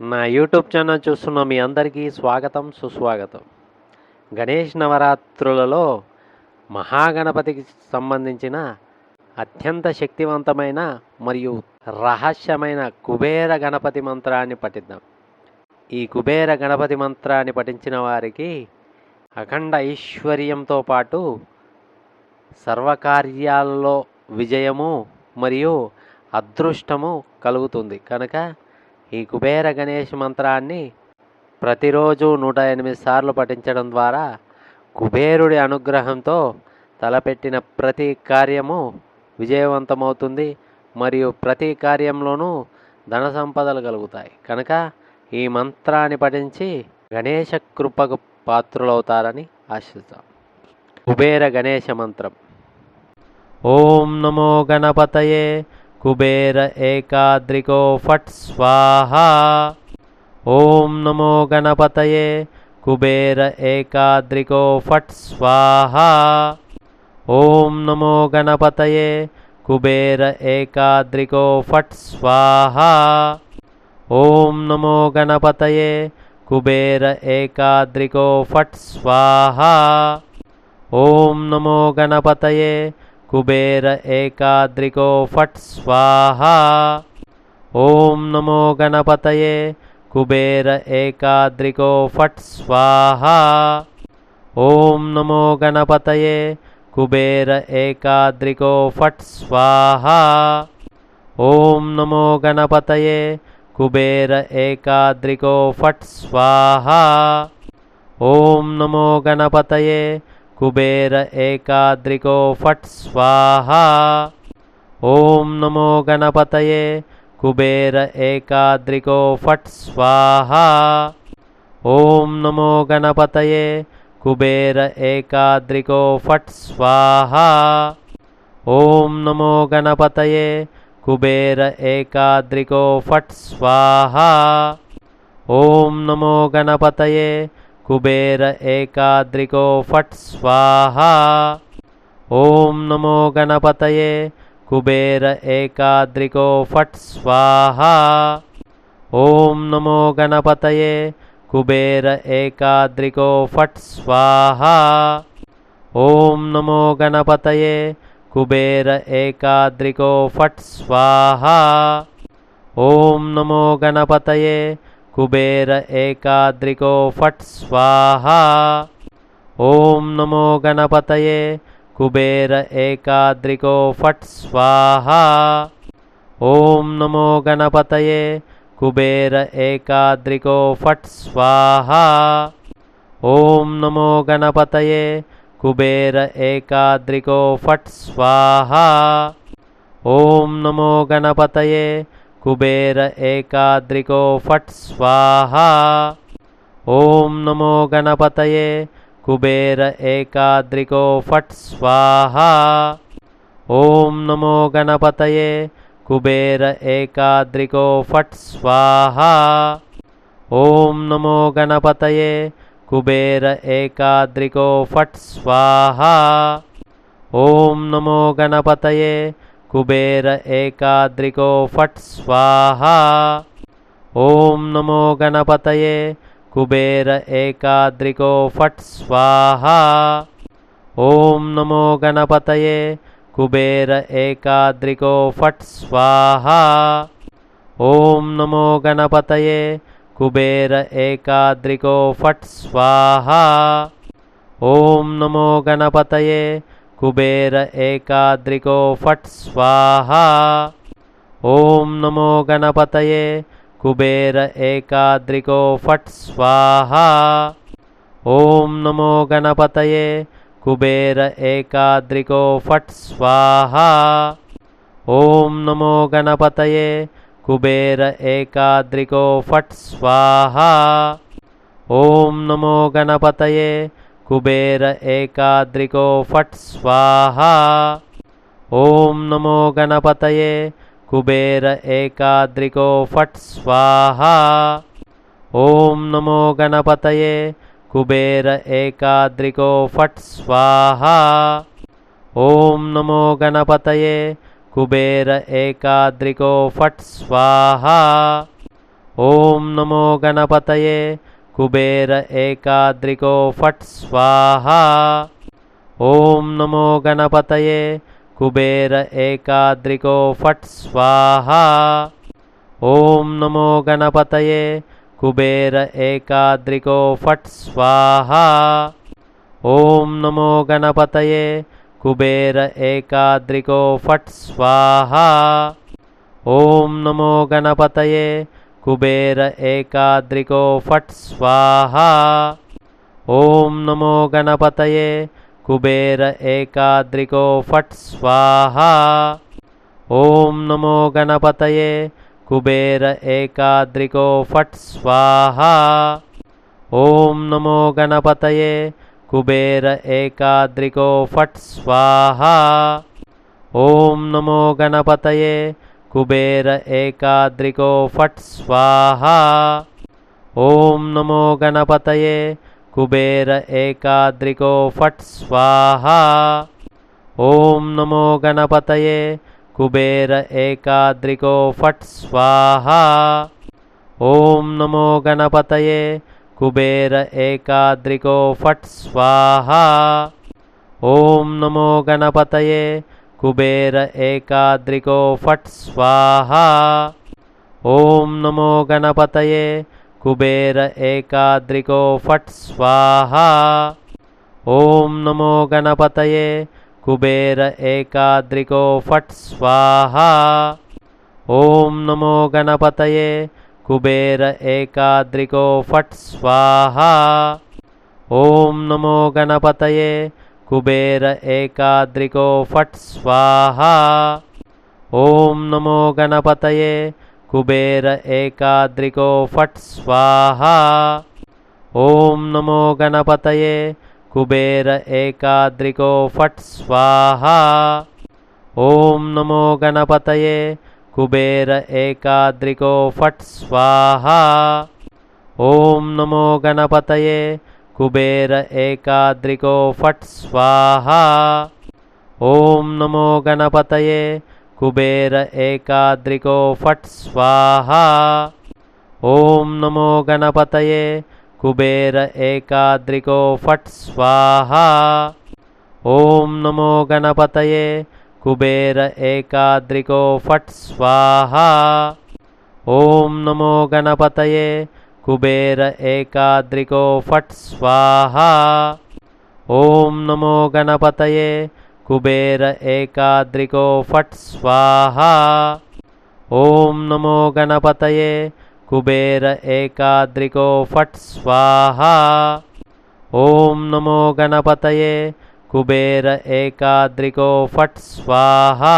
నా YouTube channel చూస్తున్న మీ అందరికీ స్వాగతం సుస్వాగతం. గణేష్ నవరాత్రులలో మహాగణపతికి సంబంధించిన అత్యంత శక్తివంతమైన మరియు రహస్యమైన కుబేర గణపతి మంత్రాన్ని పఠిద్దాం. ఈ కుబేర గణపతి మంత్రాన్ని పఠించిన వారికి అఖండ ఐశ్వర్యంతో పాటు సర్వకార్యాల్లో విజయము మరియు అదృష్టము కలుగుతుంది. కనుక ఈ కుబేర గణేష్ మంత్రాన్ని ప్రతిరోజు నూట ఎనిమిది సార్లు పఠించడం ద్వారా కుబేరుడి అనుగ్రహంతో తలపెట్టిన ప్రతి కార్యము విజయవంతమవుతుంది మరియు ప్రతి కార్యంలోనూ ధన సంపదలు కలుగుతాయి. కనుక ఈ మంత్రాన్ని పఠించి గణేష కృపకు పాత్రులవుతారని ఆశిస్తాం. కుబేర గణేష మంత్రం. ఓం నమో గణపతయే कुबेर एकाद्रिको फट स्वाहा। ओम नमो गणपतये। कुबेर एकाद्रिको फट् स्वाहा। ओम नमो गणपतये। कुबेर एकाद्रिको फट् स्वाहा। ओम नमो गणपतये। कुबेर एकाद्रिको फट स्वाहा। ओम नमो गणपतये। कुबेर एकाद्रिको फट स्वाहा। ओम नमो गणपतये। कुबेर एकाद्रिको फट स्वाहा। ओम नमो गणपतये। कुबेर एकाद्रिको फट् स्वाहा। ओम नमो गणपतये। कुबेर एकाद्रिको फट् स्वाहा। ओम नमो गणपतये। कुबेर एकाद्रिको फट स्वाहा। ओम नमो गणपतये। कुबेर एकाद्रिको फट स्वाहा। ओम नमो गणपतये। कुबेर एकाद्रिको फट् स्वाहा। ओम नमो गणपतये। कुबेर एकाद्रिको फट् स्वाहा। ओम नमो गणपतये। कुबेर एकाद्रिको फट स्वाहा। ओम नमो गणपतये। कुबेर एकाद्रिको फट स्वाहा। ओम नमो गणपतये। कुबेर एकाद्रिको फट स्वाहा। ओम नमो गणपतये। कुबेर एकाद्रिको फट् स्वाहा। ओम नमो गणपतये। कुबेर एकाद्रिको फट स्वाहा। ओम नमो गणपतये। कुबेर एकाद्रिको फट् स्वाहा। ओम नमो गणपतये। कुबेर एकाद्रिको फट स्वाहा। ओम नमो गणपतये। कुबेर एकाद्रिको फट् स्वाहा। ओम नमो गणपतये। कुबेर एकाद्रिको फट स्वाहा। ओम नमो गणपतये। कुबेर एकाद्रिको फट् स्वाहा। ओम नमो गणपतये। कुबेर एकाद्रिको फट् स्वाहा। ओम नमो गणपतये। कुबेर एकाद्रिको फट स्वाहा। ओम नमो गणपतये। कुबेर एकाद्रिको फट स्वाहा। ओम नमो गणपतये। कुबेर एकाद्रिको फट् स्वाहा। ओम नमो गणपतये। कुबेर एकाद्रिको फट् स्वाहा। ओम नमो गणपतये। कुबेर एकाद्रिको फट स्वाहा। ओम नमो गणपतये। कुबेर एकाद्रिको फट स्वाहा। ओम नमो गणपतये। कुबेर एकाद्रिको फट् स्वाहा। ओम नमो गणपतये। कुबेर एकाद्रिको फट् स्वाहा। ओम नमो गणपतये। कुबेर एकाद्रिको फट स्वाहा। ओम नमो गणपतये। कुबेर एकाद्रिको फट स्वाहा। ओम नमो गणपतये। कुबेर एकाद्रिको फट स्वाहा। ओम नमो गणपतये। कुबेर एकाद्रिको फट स्वाहा। ओम नमो गणपतये। कुबेर एकाद्रिको फट् स्वाहा। ओम नमो गणपतये। कुबेर एकाद्रिको फट् स्वाहा। ओम नमो गणपतये। कुबेर एकाद्रिको फट स्वाहा। ओम नमो गणपतये। कुबेर एकाद्रिको फट स्वाहा। ओम नमो गणपतये। कुबेर एकाद्रिको फट् स्वाहा। ओम नमो गणपतये। कुबेर एकाद्रिको फट स्वाहा। ओम नमो गणपतये। कुबेर एकाद्रिको फट् स्वाहा। ओम नमो गणपतये। कुबेर एकाद्रिको फट् स्वाहा। ओम नमो गणपतये। कुबेर एकाद्रिको फट स्वाहा। ओम नमो गणपतये। कुबेर एकाद्रिको फट स्वाहा। ओम नमो गणपतये। कुबेर एकाद्रिको फट् स्वाहा। ओम नमो गणपतये। कुबेर एकाद्रिको फट् स्वाहा। ओम नमो गणपतये। कुबेर एकाद्रिको फट स्वाहा। ओम नमो गणपतये। कुबेर एकाद्रिको फट स्वाहा। ओम नमो गणपतये। कुबेर एकाद्रिको फट् स्वाहा। ओम नमो गणपतये। कुबेर एकाद्रिको फट् स्वाहा। ओम नमो गणपतये। कुबेर एकाद्रिको फट स्वाहा। ओम नमो गणपतये। कुबेर एकाद्रिको फट स्वाहा। ओम नमो गणपतये। कुबेर एकाद्रिको फट स्वाहा। ओम नमो गणपतये। कुबेर एकाद्रिको फट् स्वाहा। ओम नमो गणपतये। कुबेर एकाद्रिको फट् स्वाहा। ओम नमो गणपतये। कुबेर एकाद्रिको फट स्वाहा। ओम नमो गणपतये। कुबेर एकाद्रिको फट स्वाहा। ओम नमो गणपतये। कुबेर एकाद्रिको फट स्वाहा। ओम नमो गणपतये। कुबेर एकाद्रिको फट् स्वाहा। ओम नमो गणपतये। कुबेर एकाद्रिको फट स्वाहा। ओम नमो गणपतये। कुबेर एकाद्रिको फट् स्वाहा। ओम नमो गणपतये। कुबेर एकाद्रिको फट स्वाहा। ओम नमो गणपतये। कुबेर एकाद्रिको फट् स्वाहा।